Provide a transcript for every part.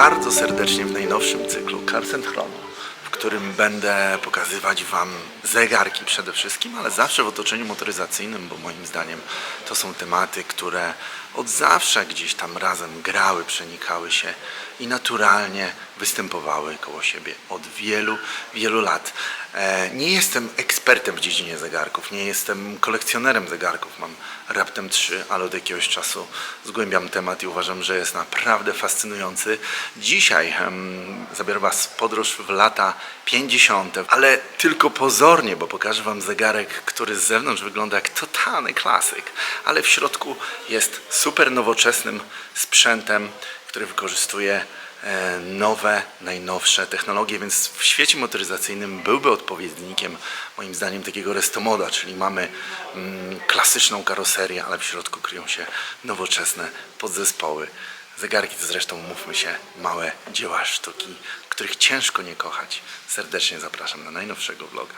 Bardzo serdecznie w najnowszym cyklu Cars Chrono, w którym będę pokazywać Wam zegarki przede wszystkim, ale zawsze w otoczeniu motoryzacyjnym, bo moim zdaniem to są tematy, które od zawsze gdzieś tam razem grały, przenikały się i naturalnie występowały koło siebie od wielu, wielu lat. E, Nie jestem ekspertem w dziedzinie zegarków, nie jestem kolekcjonerem zegarków, mam raptem trzy, ale od jakiegoś czasu zgłębiam temat i uważam, że jest naprawdę fascynujący. Dzisiaj em, zabiorę Was podróż w lata 50., ale tylko pozornie, bo pokażę Wam zegarek, który z zewnątrz wygląda jak totalny klasyk, ale w środku jest super nowoczesnym sprzętem, który wykorzystuje nowe, najnowsze technologie, więc w świecie motoryzacyjnym byłby odpowiednikiem moim zdaniem takiego restomoda, czyli mamy mm, klasyczną karoserię, ale w środku kryją się nowoczesne podzespoły. Zegarki to zresztą, mówmy się, małe dzieła sztuki, których ciężko nie kochać. Serdecznie zapraszam na najnowszego vloga.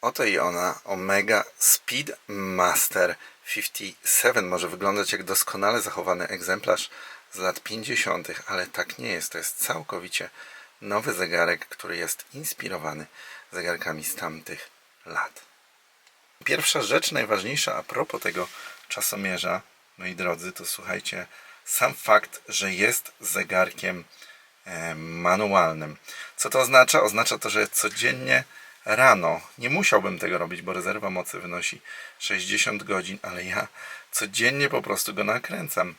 Oto i ona, Omega Speedmaster 57. Może wyglądać jak doskonale zachowany egzemplarz z lat 50., ale tak nie jest. To jest całkowicie nowy zegarek, który jest inspirowany zegarkami z tamtych lat. Pierwsza rzecz, najważniejsza a propos tego czasomierza, moi drodzy, to słuchajcie, sam fakt, że jest zegarkiem e, manualnym. Co to oznacza? Oznacza to, że codziennie rano, nie musiałbym tego robić, bo rezerwa mocy wynosi 60 godzin, ale ja codziennie po prostu go nakręcam.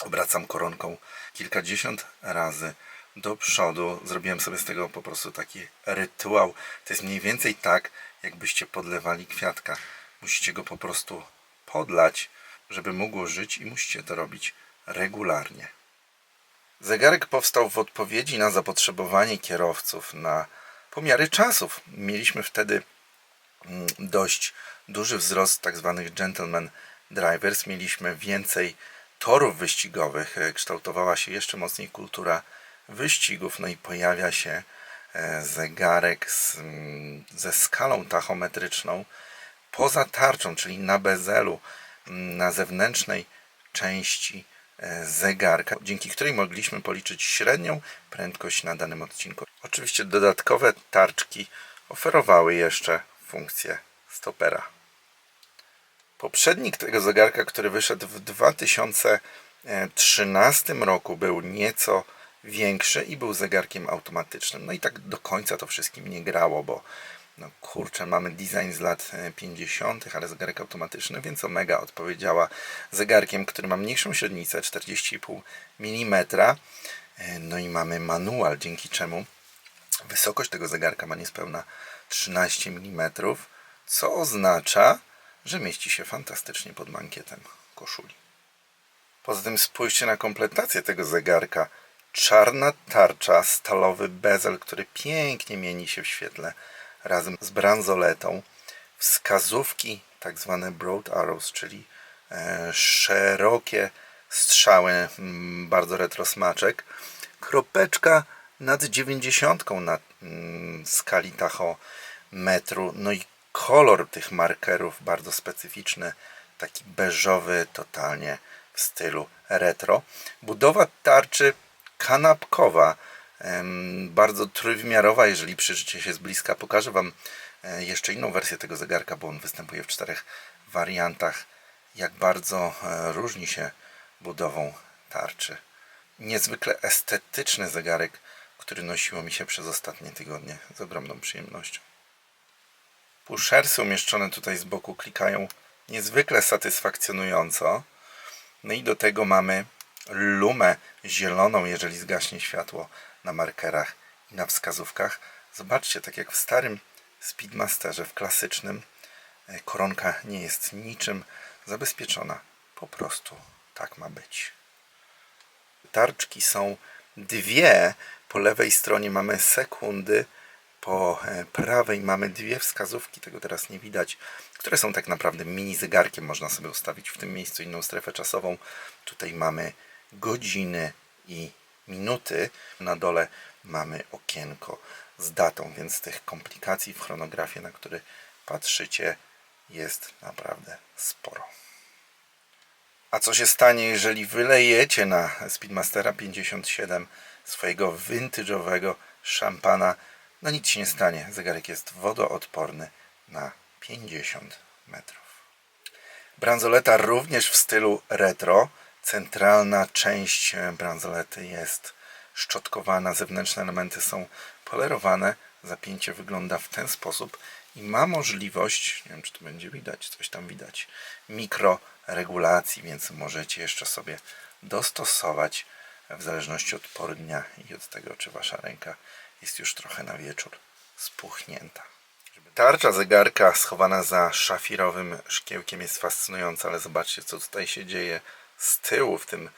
Obracam koronką kilkadziesiąt razy do przodu. Zrobiłem sobie z tego po prostu taki rytuał. To jest mniej więcej tak, jakbyście podlewali kwiatka. Musicie go po prostu podlać, żeby mógł żyć i musicie to robić regularnie. Zegarek powstał w odpowiedzi na zapotrzebowanie kierowców na pomiary czasów. Mieliśmy wtedy mm, dość duży wzrost tak zwanych gentleman drivers. Mieliśmy więcej torów wyścigowych. E, Kształtowała się jeszcze mocniej kultura wyścigów. No i pojawia się e, zegarek z, mm, ze skalą tachometryczną poza tarczą, czyli na bezelu, mm, na zewnętrznej części zegarka, dzięki której mogliśmy policzyć średnią prędkość na danym odcinku. Oczywiście dodatkowe tarczki oferowały jeszcze funkcję stopera. Poprzednik tego zegarka, który wyszedł w 2013 roku, był nieco większy i był zegarkiem automatycznym. No i tak do końca to wszystkim nie grało, bo no kurczę, mamy design z lat e, 50., ale zegarek automatyczny, więc Omega odpowiedziała zegarkiem, który ma mniejszą średnicę 40,5 mm. E, No i mamy manual, dzięki czemu wysokość tego zegarka ma niespełna 13 mm, co oznacza, że mieści się fantastycznie pod mankietem koszuli. Poza tym spójrzcie na kompletację tego zegarka. Czarna tarcza, stalowy bezel, który pięknie mieni się w świetle razem z bransoletą. Wskazówki, tak zwane broad arrows, czyli e, szerokie strzały, mm, bardzo retro smaczek. Kropeczka nad 90 na mm, skali tachometru. No i kolor tych markerów bardzo specyficzny, taki beżowy, totalnie w stylu retro. Budowa tarczy kanapkowa, bardzo trójwymiarowa, jeżeli przyjrzycie się z bliska. Pokażę Wam e, jeszcze inną wersję tego zegarka, bo on występuje w czterech wariantach. Jak bardzo e, różni się budową tarczy. Niezwykle estetyczny zegarek, który nosiło mi się przez ostatnie tygodnie z ogromną przyjemnością. Pushersy umieszczone tutaj z boku klikają niezwykle satysfakcjonująco. No i do tego mamy lumę zieloną, jeżeli zgaśnie światło na markerach i na wskazówkach. Zobaczcie, tak jak w starym Speedmasterze, w klasycznym, e, koronka nie jest niczym zabezpieczona. Po prostu tak ma być. Tarczki są dwie. Po lewej stronie mamy sekundy, po e, prawej mamy dwie wskazówki, tego teraz nie widać, które są tak naprawdę mini zegarkiem. Można sobie ustawić w tym miejscu inną strefę czasową. Tutaj mamy godziny i minuty. Na dole mamy okienko z datą, więc tych komplikacji w chronografie, na który patrzycie, jest naprawdę sporo. A co się stanie, jeżeli wylejecie na Speedmastera 57 swojego vintage'owego szampana? No nic się nie stanie. Zegarek jest wodoodporny na 50 metrów. Bransoleta również w stylu retro. Centralna część e, bransolety jest szczotkowana, zewnętrzne elementy są polerowane. Zapięcie wygląda w ten sposób i ma możliwość, nie wiem czy tu będzie widać, coś tam widać, mikroregulacji, więc możecie jeszcze sobie dostosować w zależności od pory dnia i od tego, czy wasza ręka jest już trochę na wieczór spuchnięta. Tarcza zegarka schowana za szafirowym szkiełkiem jest fascynująca, ale zobaczcie, co tutaj się dzieje z tyłu w tym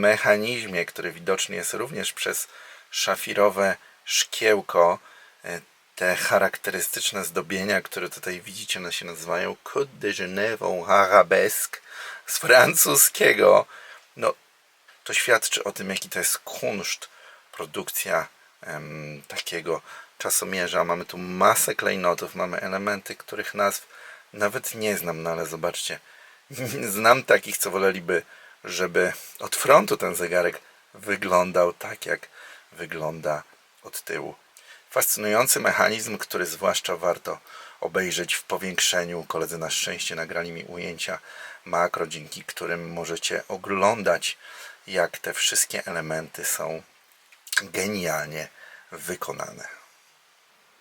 mechanizmie, który widoczny jest również przez szafirowe szkiełko. E, Te charakterystyczne zdobienia, które tutaj widzicie, one się nazywają Côte de Genève Arabesque z francuskiego. No, to świadczy o tym, jaki to jest kunszt produkcja em, takiego czasomierza. Mamy tu masę klejnotów, mamy elementy, których nazw nawet nie znam, no ale zobaczcie, znam takich, co woleliby, żeby od frontu ten zegarek wyglądał tak, jak wygląda od tyłu. Fascynujący mechanizm, który zwłaszcza warto obejrzeć w powiększeniu. Koledzy na szczęście nagrali mi ujęcia makro, dzięki którym możecie oglądać, jak te wszystkie elementy są genialnie wykonane.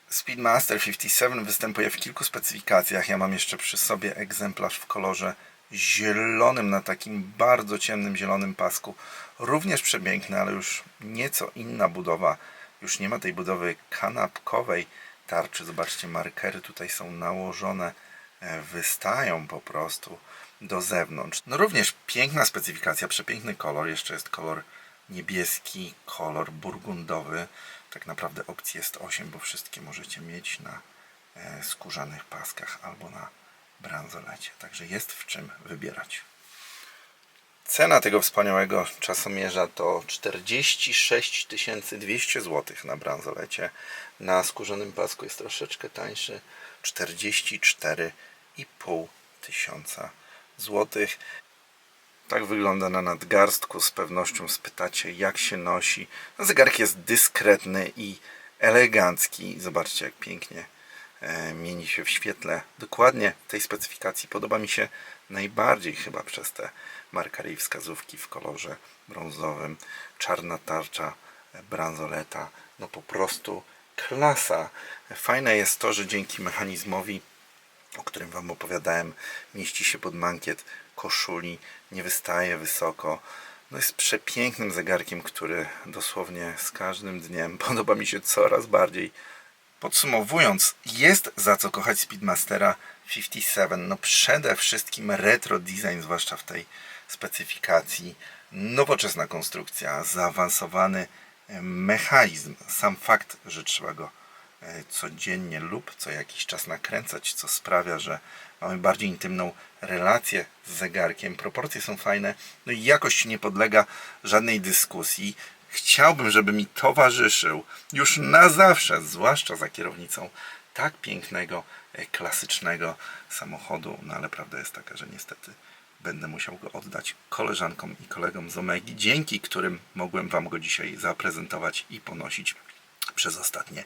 Speedmaster 57 występuje w kilku specyfikacjach. Ja mam jeszcze przy sobie egzemplarz w kolorze zielonym na takim bardzo ciemnym zielonym pasku. Również przepiękny, ale już nieco inna budowa. Już nie ma tej budowy kanapkowej tarczy. Zobaczcie, markery tutaj są nałożone, e, wystają po prostu do zewnątrz. No również piękna specyfikacja, przepiękny kolor. Jeszcze jest kolor niebieski, kolor burgundowy. Tak naprawdę opcji jest 8, bo wszystkie możecie mieć na e, skórzanych paskach albo na bransolecie. Także jest w czym wybierać. Cena tego wspaniałego czasomierza to 46 200 zł na bransolecie. Na skórzanym pasku jest troszeczkę tańszy 44,5 tysiąca złotych. Tak wygląda na nadgarstku. Z pewnością spytacie, jak się nosi. No, zegarek jest dyskretny i elegancki. Zobaczcie, jak pięknie mieni się w świetle. Dokładnie tej specyfikacji podoba mi się najbardziej chyba przez te markery i wskazówki w kolorze brązowym. Czarna tarcza, e, bransoleta. No po prostu klasa. Fajne jest to, że dzięki mechanizmowi o którym Wam opowiadałem, mieści się pod mankiet koszuli, nie wystaje wysoko. No jest przepięknym zegarkiem, który dosłownie z każdym dniem podoba mi się coraz bardziej. Podsumowując, jest za co kochać Speedmastera 57. No przede wszystkim retro design, zwłaszcza w tej specyfikacji. Nowoczesna konstrukcja, zaawansowany e, mechanizm. Sam fakt, że trzeba go e, codziennie lub co jakiś czas nakręcać, co sprawia, że mamy bardziej intymną relację z zegarkiem. Proporcje są fajne, no i jakość nie podlega żadnej dyskusji. Chciałbym, żeby mi towarzyszył już na zawsze, zwłaszcza za kierownicą tak pięknego, e, klasycznego samochodu, no ale prawda jest taka, że niestety będę musiał go oddać koleżankom i kolegom z Omegi, dzięki którym mogłem Wam go dzisiaj zaprezentować i ponosić przez ostatnie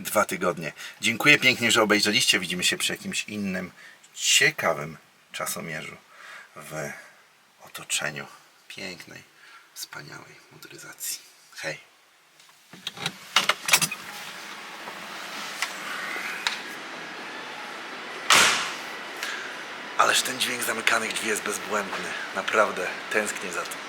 dwa tygodnie. Dziękuję pięknie, że obejrzeliście. Widzimy się przy jakimś innym, ciekawym czasomierzu w otoczeniu pięknej, wspaniałej motoryzacji. Hej! Ależ ten dźwięk zamykanych drzwi jest bezbłędny. Naprawdę tęsknię za tym.